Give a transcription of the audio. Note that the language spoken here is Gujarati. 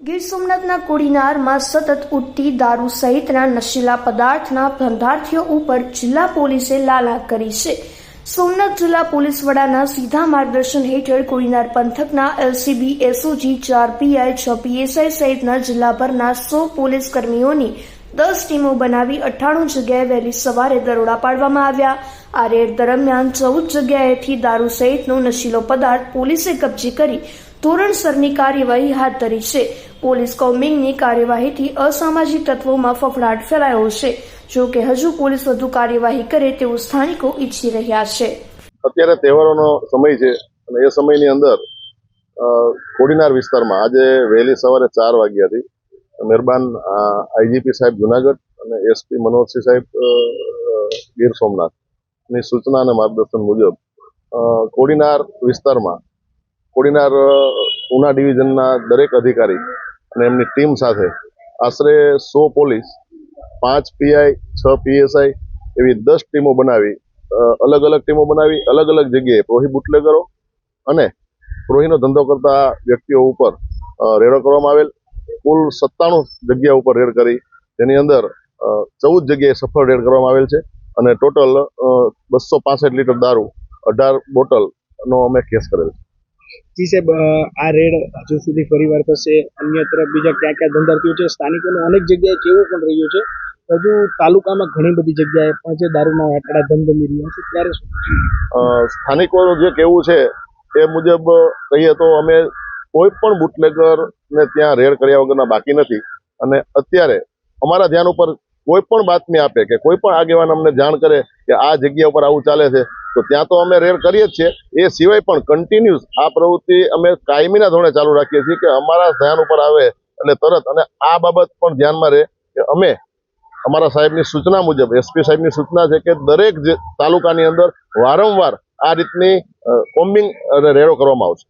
ગીર સોમનાથના કોડીનારમાં સતત ઉઠતી દારૂ સહિતના નશીલા પદાર્થના ધંધાર્થીઓ ઉપર જિલ્લા પોલીસે લાલા કરી છે. સોમનાથ જિલ્લા પોલીસ વડાના સીધા માર્ગદર્શન હેઠળ કોડીનાર પંથકના એલસીબી, એસઓજી ચાર પીઆઈ છ પીએસઆઈ સહિતના જિલ્લાભરના સો પોલીસ કર્મીઓની દસ ટીમો બનાવી અઠ્ઠાણું જગ્યાએ વહેલી સવારે દરોડા પાડવામાં આવ્યા. આ રેડ દરમિયાન ચૌદ જગ્યાએથી દારૂ સહિતનો નશીલો પદાર્થ પોલીસે કબજે કરી ધોરણસરની કાર્યવાહી હાથ ધરી છે. પોલીસ કોમ્બિંગની કાર્યવાહીથી અસામાજિક તત્વોમાં ફફડાટ ફેલાયો છે. જો કે હજુ પોલીસ વધુ કાર્યવાહી કરે તેવું સ્થાનિકો ઈચ્છી રહ્યા છે. અત્યારે તહેવારોનો સમય છે અને એ સમયની અંદર કોડીનાર વિસ્તારમાં આજે વહેલી સવારે ચાર વાગ્યાથી મહેરબાન આઈજીપી સાહેબ જુનાગઢ અને એસપી મનોહરસિંહ સાહેબ ગીર સોમનાથની સૂચના અને માર્ગદર્શન મુજબ કોડીનાર વિસ્તારમાં કોડીનાર ઉના ડિવિઝનના દરેક અધિકારી અને એમની ટીમ સાથે આશરે સો પોલીસ, પાંચ પીઆઈ, છ પીએસઆઈ એવી દસ ટીમો બનાવી અલગ અલગ ટીમો બનાવી અલગ અલગ જગ્યાએ પ્રોહી બુટલેગરો અને પ્રોહીનો ધંધો કરતા વ્યક્તિઓ ઉપર રેડો કરવામાં આવેલ. કુલ સત્તાણું જગ્યા ઉપર રેડ કરી તેની અંદર ચૌદ જગ્યાએ સફળ રેડ કરવામાં આવેલ છે અને ટોટલ બસો પાસઠ લીટર દારૂ, અઢાર બોટલનો અમે કેસ કરેલ છે. સાહેબ આ રેડ હજુ સુધી ફરીવાર થશે. અન્ય તરફ બીજા ક્યાં ક્યાં ધંધાર્થીઓ છે, સ્થાનિકોનું અનેક જગ્યાએ કેવું પણ રહ્યું છે. હજુ તાલુકામાં ઘણી બધી જગ્યાએ પણ જે દારૂના આંકડા ધમધમી રહ્યા છે, ત્યારે શું? સ્થાનિકોનું જે કેવું છે, એ મુજબ કહીએ તો અમે કોઈ પણ બુટલેગર ને ત્યાં રેડ કર્યા વગરના બાકી નથી. અને અત્યારે અમારા ધ્યાન ઉપર કોઈ પણ બાતમી આપે કે કોઈ પણ આગેવાન અમને જાણ કરે કે આ જગ્યા ઉપર આવું ચાલે છે તો ત્યાં તો અમે રેડ કરીએ જ છીએ. એ સિવાય પણ કન્ટિન્યુઅસ આ પ્રવૃત્તિ અમે કાયમીના ધોરણે ચાલુ રાખીએ છીએ કે અમારા ધ્યાન ઉપર આવે એટલે તરત અને આ બાબત પણ ધ્યાનમાં રહે કે અમે અમારા સાહેબની સૂચના મુજબ એસપી સાહેબની સૂચના છે કે દરેક તાલુકાની અંદર વારંવાર આ રીતની કોમ્બિંગ અને રેડો કરવામાં આવશે.